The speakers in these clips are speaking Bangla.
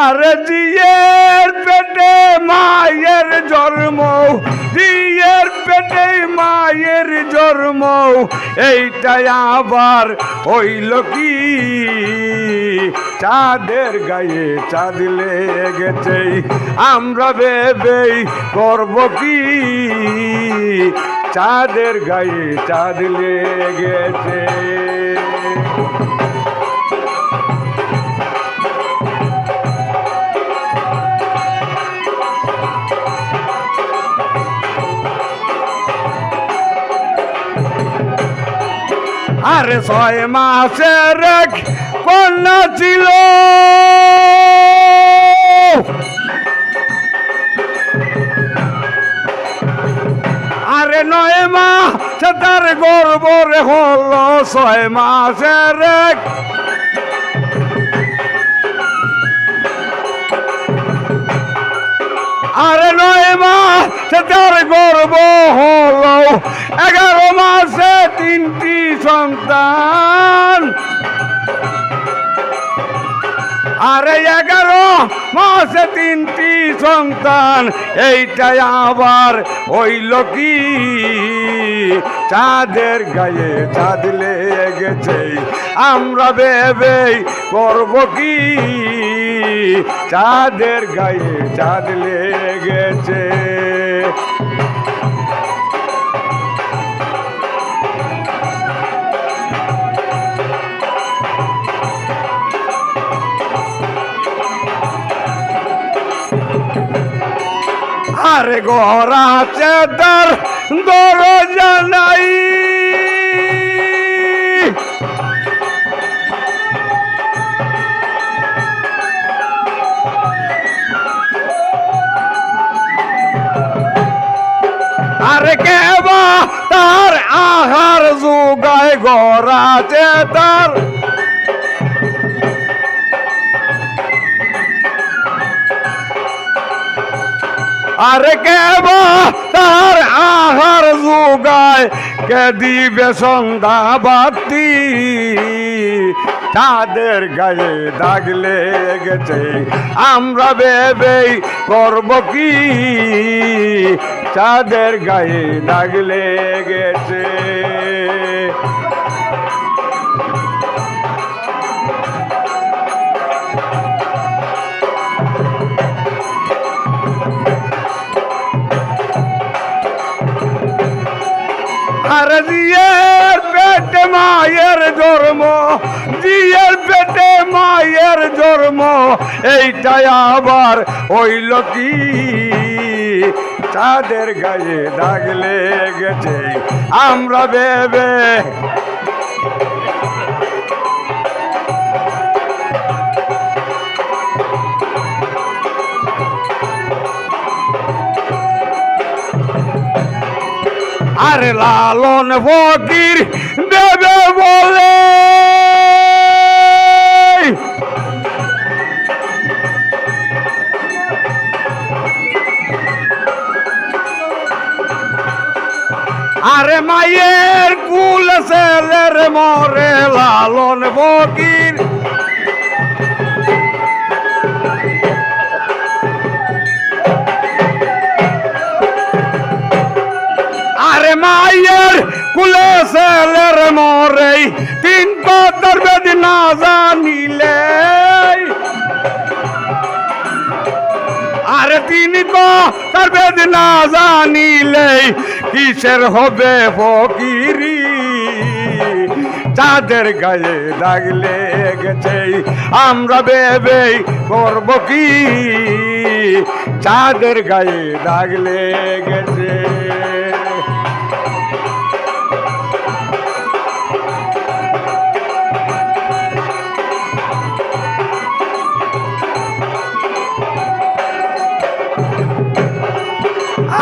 আরে জিয়ের পেটে মায়ের জন্ম জিয়ের পেটে মায়ের জন্ম, এইটাই আবার হইল কি? চাঁদের গায়ে চাঁদ লেগেছে, আমরা ভেবেই করব কি? চাঁদের গায়ে চাঁদ লেগেছে। আরে ছয় মাসের এক কন্যা ছিল। আরে নয় মাস তার গর্ব হল হলো ছয় মাসের এক মাস তার গর্ব হল এগারো মাসে তিনটি সন্তান। আরে এগারো, মাসে তিনটি সন্তান, এইটাই আবার হইল কি চাঁদের গায়ে চাঁদ গেছে আমরা ভেবে করব কি? চাঁদের গায়ে চাঁদ লেগেছে। আরে গড়া চেদার দরজা নাই। আরে কেবা তার আহার যোগায় গড়া চেদার আরে কেবা তার আহার যোগায় কে দিবে সন্ধ্যা বাতি তাদের গায়ে দাগ লেগেছে। আমরা ভেবেই করব কি? চাঁদের গায়ে দাগ লেগেছে। জিয়ের পেটে মায়ের জন্ম, জিয়ের পেটে মায়ের জন্ম, এইটাই আবার হইল কি? চাঁদের গায়ে দাগ গেছে আমরা ভেবে আরে লালন ফকির দেবে বলে। আরে মায়ের কুল ছেলের মরে লালন ফকির ছেলের মরে তিন পাতার বেদি না জানিলে। আরে তিন তার বেদি না জানিলে কিসের হবে ফকিরি? চাঁদের গায়ে দাগ লেগেছে আমরা বেবে করব কি? চাঁদের গায়ে দাগ লেগেছে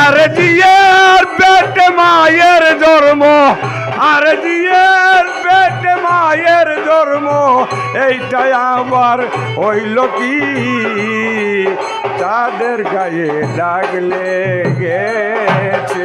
আরে পেট মায়ের জন্ম, আরে জিয়ের পেট মায়ের জন্ম, এইটাই আবার হইল কি তাদের গায়ে দাগ লেগেছে।